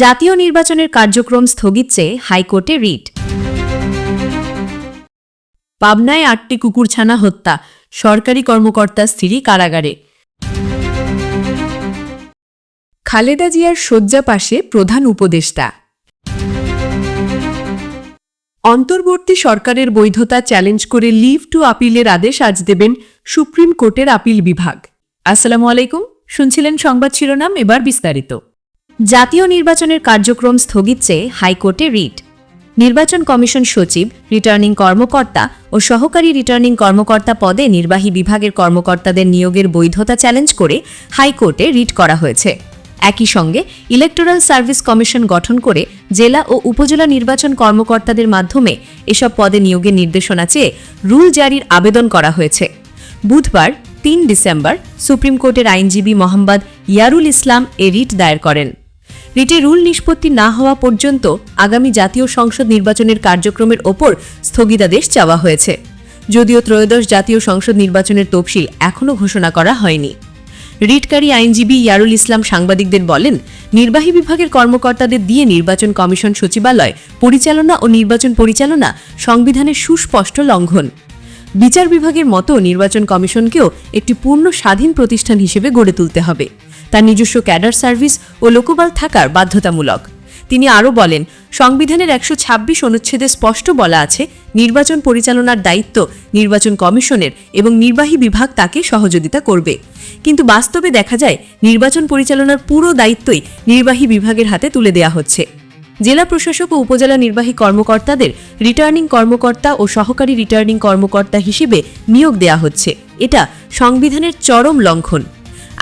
জাতীয় নির্বাচনের কার্যক্রম স্থগিত চেয়ে হাইকোর্টে রিট। পাবনায় আটটি কুকুরছানা হত্যা, সরকারি কর্মকর্তা স্ত্রী কারাগারে। খালেদা জিয়ার শয্যা পাশে প্রধান উপদেষ্টা। অন্তর্বর্তী সরকারের বৈধতা চ্যালেঞ্জ করে লিভ টু আপিলের আদেশ আজ দেবেন সুপ্রিম কোর্টের আপিল বিভাগ। আসসালামু আলাইকুম, শুনছিলেন সংবাদ শিরোনাম, এবার বিস্তারিত। জাতীয় নির্বাচনের কার্যক্রম স্থগিত চেয়ে হাইকোর্টে রিট। নির্বাচন কমিশন সচিব, রিটার্নিং কর্মকর্তা ও সহকারী রিটার্নিং কর্মকর্তা পদে নির্বাহী বিভাগের কর্মকর্তাদের নিয়োগের বৈধতা চ্যালেঞ্জ করে হাইকোর্টে রিট করা হয়েছে। একই সঙ্গে ইলেকটোরাল সার্ভিস কমিশন গঠন করে জেলা ও উপজেলা নির্বাচন কর্মকর্তাদের মাধ্যমে এসব পদে নিয়োগের নির্দেশনা চেয়ে রুল জারির আবেদন করা হয়েছে। বুধবার, তিন ডিসেম্বর, সুপ্রিম কোর্টের আইনজীবী মোহাম্মদ ইয়ারুল ইসলাম এ রিট দায়ের করেন। রিটে রুল নিষ্পত্তি না হওয়া পর্যন্ত আগামী জাতীয় সংসদ নির্বাচনের কার্যক্রমের ওপর স্থগিতাদেশ চাওয়া হয়েছে। যদিও ত্রয়োদশ জাতীয় সংসদ নির্বাচনের তফসিল এখনও ঘোষণা করা হয়নি। রিটকারী আইনজীবী ইয়ারুল ইসলাম সাংবাদিকদের বলেন, নির্বাহী বিভাগের কর্মকর্তাদের দিয়ে নির্বাচন কমিশন সচিবালয় পরিচালনা ও নির্বাচন পরিচালনা সংবিধানের সুস্পষ্ট লঙ্ঘন। বিচার বিভাগের মতো নির্বাচন কমিশনকেও একটি পূর্ণ স্বাধীন প্রতিষ্ঠান হিসেবে গড়ে তুলতে হবে। তার নিজস্ব ক্যাডার সার্ভিস ও লোকবল থাকার বাধ্যতামূলক। তিনি আরও বলেন, সংবিধানের একশো ছাব্বিশ অনুচ্ছেদে স্পষ্ট বলা আছে, নির্বাচন পরিচালনার দায়িত্ব নির্বাচন কমিশনের এবং নির্বাহী বিভাগ তাকে সহযোগিতা করবে। কিন্তু বাস্তবে দেখা যায়, নির্বাচন পরিচালনার পুরো দায়িত্বই নির্বাহী বিভাগের হাতে তুলে দেওয়া হচ্ছে। জেলা প্রশাসক ও উপজেলা নির্বাহী কর্মকর্তাদের রিটার্নিং কর্মকর্তা ও সহকারী রিটার্নিং কর্মকর্তা হিসেবে নিয়োগ দেয়া হচ্ছে। এটা সংবিধানের চরম লঙ্ঘন।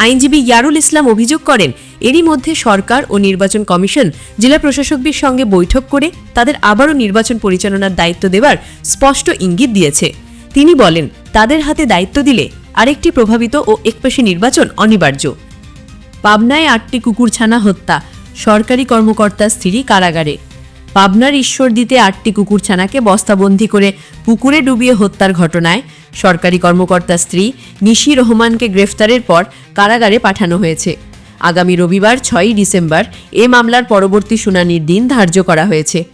আইনজীবী ইয়ারুল ইসলাম অভিযোগ করেন, এরই মধ্যে সরকার ও নির্বাচন কমিশন জেলা প্রশাসকদের সঙ্গে বৈঠক করে তাদের আবারও নির্বাচন পরিচালনার দায়িত্ব দেওয়ার স্পষ্ট ইঙ্গিত দিয়েছে। তিনি বলেন, তাদের হাতে দায়িত্ব দিলে আরেকটি প্রভাবিত ও একপেশে নির্বাচন অনিবার্য। পাবনায় আটটি কুকুরছানা হত্যা, সরকারি কর্মকর্তার স্ত্রী কারাগারে। পাবনার ঈশ্বরদীতে আটটি কুকুরছানাকে বস্তাবন্দি করে পুকুরে ডুবিয়ে হত্যার ঘটনায় সরকারি কর্মকর্তা স্ত্রী নিশি রহমানকে গ্রেফতারের পর কারাগারে পাঠানো হয়েছে। আগামী রবিবার ছয়ই ডিসেম্বর এ মামলার পরবর্তী শুনানির দিন ধার্য করা হয়েছে।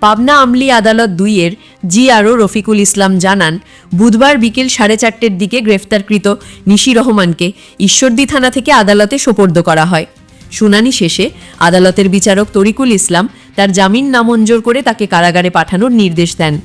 পাবনা আমলি আদালত দুইয়ের জিআরও রফিকুল ইসলাম জানান, বুধবার বিকেল সাড়ে চারটের দিকে গ্রেফতারকৃত নিশি রহমানকে ঈশ্বরদী থানা থেকে আদালতে সোপর্দ করা হয়। শুনানি শেষে আদালতের বিচারক তরিকুল ইসলাম তার জামিন নামঞ্জুর করে তাকে কারাগারে পাঠানোর নির্দেশ দেন।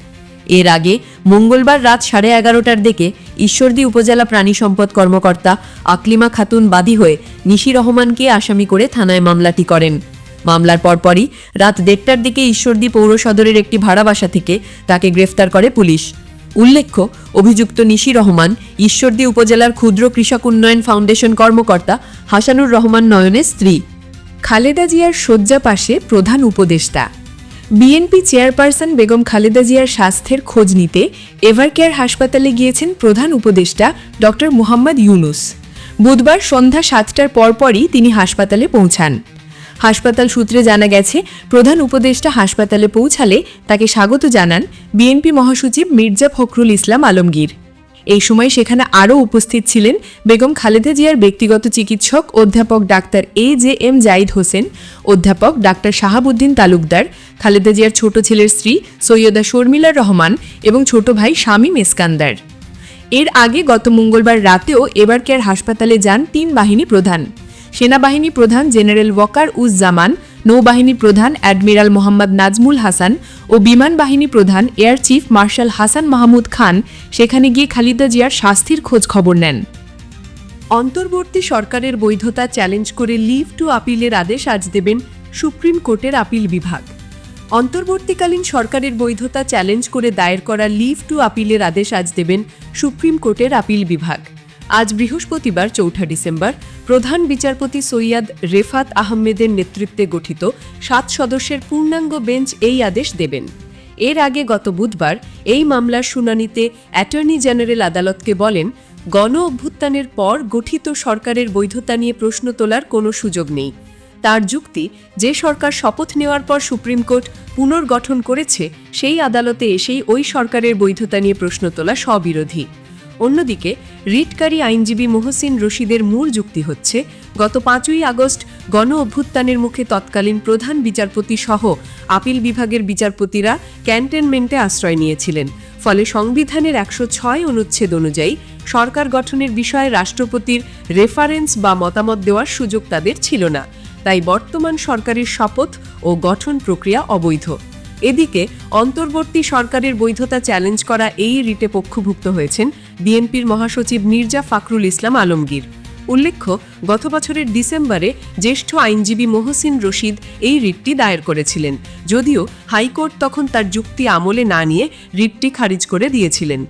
এর আগে মঙ্গলবার রাত সাড়ে এগারোটার দিকে ঈশ্বরদী উপজেলা প্রাণী সম্পদ কর্মকর্তা আকলিমা খাতুন বাদী হয়ে নিশি রহমানকে আসামি করে থানায় মামলাটি করেন। মামলার পরপরই রাত দেড়টার দিকে ঈশ্বরদী পৌর সদরের একটি ভাড়া বাসা থেকে তাকে গ্রেফতার করে পুলিশ। উল্লেখ্য, অভিযুক্ত নিশি রহমান ঈশ্বরদী উপজেলার ক্ষুদ্র কৃষক উন্নয়ন ফাউন্ডেশন কর্মকর্তা হাসানুর রহমান নয়নের স্ত্রী। খালেদা জিয়ার শয্যা পাশে প্রধান উপদেষ্টা। বিএনপি চেয়ারপারসন বেগম খালেদা জিয়ার স্বাস্থ্যের খোঁজ নিতে এভারকেয়ার হাসপাতালে গিয়েছেন প্রধান উপদেষ্টা ডক্টর মুহাম্মদ ইউনুস। বুধবার সন্ধ্যা সাতটার পরপরই তিনি হাসপাতালে পৌঁছান। হাসপাতাল সূত্রে জানা গেছে, প্রধান উপদেষ্টা হাসপাতালে পৌঁছালে তাকে স্বাগত জানান বিএনপি মহাসচিব মির্জা ফখরুল ইসলাম আলমগীর। এই সময় সেখানে আরও উপস্থিত ছিলেন বেগম খালেদা জিয়ার ব্যক্তিগত চিকিৎসক অধ্যাপক doctor A J M Zaid Hossain, অধ্যাপক ডাক্তার শাহাবুদ্দিন তালুকদার, খালেদা জিয়ার ছোট ছেলের স্ত্রী সৈয়দা শর্মিলা রহমান এবং ছোট ভাই শামীম ইস্কান্দার। এর আগে গত মঙ্গলবার রাতেও এবার কেয়ার হাসপাতালে যান তিন বাহিনী প্রধান। সেনাবাহিনী প্রধান জেনারেল ওয়াকার উজ জামান নৌবাহিনী প্রধান অ্যাডমিরাল মোহাম্মদ নাজমুল হাসান ও বিমান বাহিনী প্রধান air chief marshal Hasan Mahmud Khan সেখানে গিয়ে খালিদা জিয়ার স্বাস্থ্যের খোঁজ খবর নেন। অন্তর্বর্তী সরকারের বৈধতা চ্যালেঞ্জ করে লিভ টু আপিলের আদেশ আজ দেবেন সুপ্রিম কোর্টের আপিল বিভাগ। অন্তর্বর্তীকালীন সরকারের বৈধতা চ্যালেঞ্জ করে দায়ের করা লিভ টু আপিলের আদেশ আজ দেবেন সুপ্রিম কোর্টের আপিল বিভাগ। আজ বৃহস্পতিবার চৌঠা ডিসেম্বর, প্রধান বিচারপতি সৈয়দ রেফাত আহমেদের নেতৃত্বে গঠিত সাত সদস্যের পূর্ণাঙ্গ বেঞ্চ এই আদেশ দেবেন। এর আগে গত বুধবার এই মামলার শুনানিতে অ্যাটর্নি জেনারেল আদালতকে বলেন, গণ অভ্যুত্থানের পর গঠিত সরকারের বৈধতা নিয়ে প্রশ্ন তোলার কোনো সুযোগ নেই। তার যুক্তি, যে সরকার শপথ নেওয়ার পর সুপ্রিম কোর্ট পুনর্গঠন করেছে, সেই আদালতে এসেই ওই সরকারের বৈধতা নিয়ে প্রশ্ন তোলা স্ববিরোধী। অন্যদিকে, রিটকারী আইনজীবী মোহসিন রশিদের মূল যুক্তি হচ্ছে, গত পাঁচই আগস্ট গণ অভ্যুত্থানের মুখে তৎকালীন প্রধান বিচারপতি সহ আপিল বিভাগের বিচারপতিরা ক্যান্টনমেন্টে আশ্রয় নিয়েছিলেন। ফলে সংবিধানের একশো ছয় অনুচ্ছেদ অনুযায়ী সরকার গঠনের বিষয়ে রাষ্ট্রপতির রেফারেন্স বা মতামত দেওয়ার সুযোগ তাদের ছিল না। তাই বর্তমান সরকারের শপথ ও গঠন প্রক্রিয়া অবৈধ। এদিকে, অন্তর্বর্তী সরকারের বৈধতা চ্যালেঞ্জ করা এই রিটে পক্ষভুক্ত হয়েছেন বিএনপির মহাসচিব মির্জা ফাকরুল ইসলাম আলমগীর। উল্লেখ্য, গত বছরের ডিসেম্বরে জ্যেষ্ঠ আইনজীবী মোহসিন রশিদ এই রিটটি দায়ের করেছিলেন। যদিও হাইকোর্ট তখন তার যুক্তি আমলে না নিয়ে রিটটি খারিজ করে দিয়েছিলেন।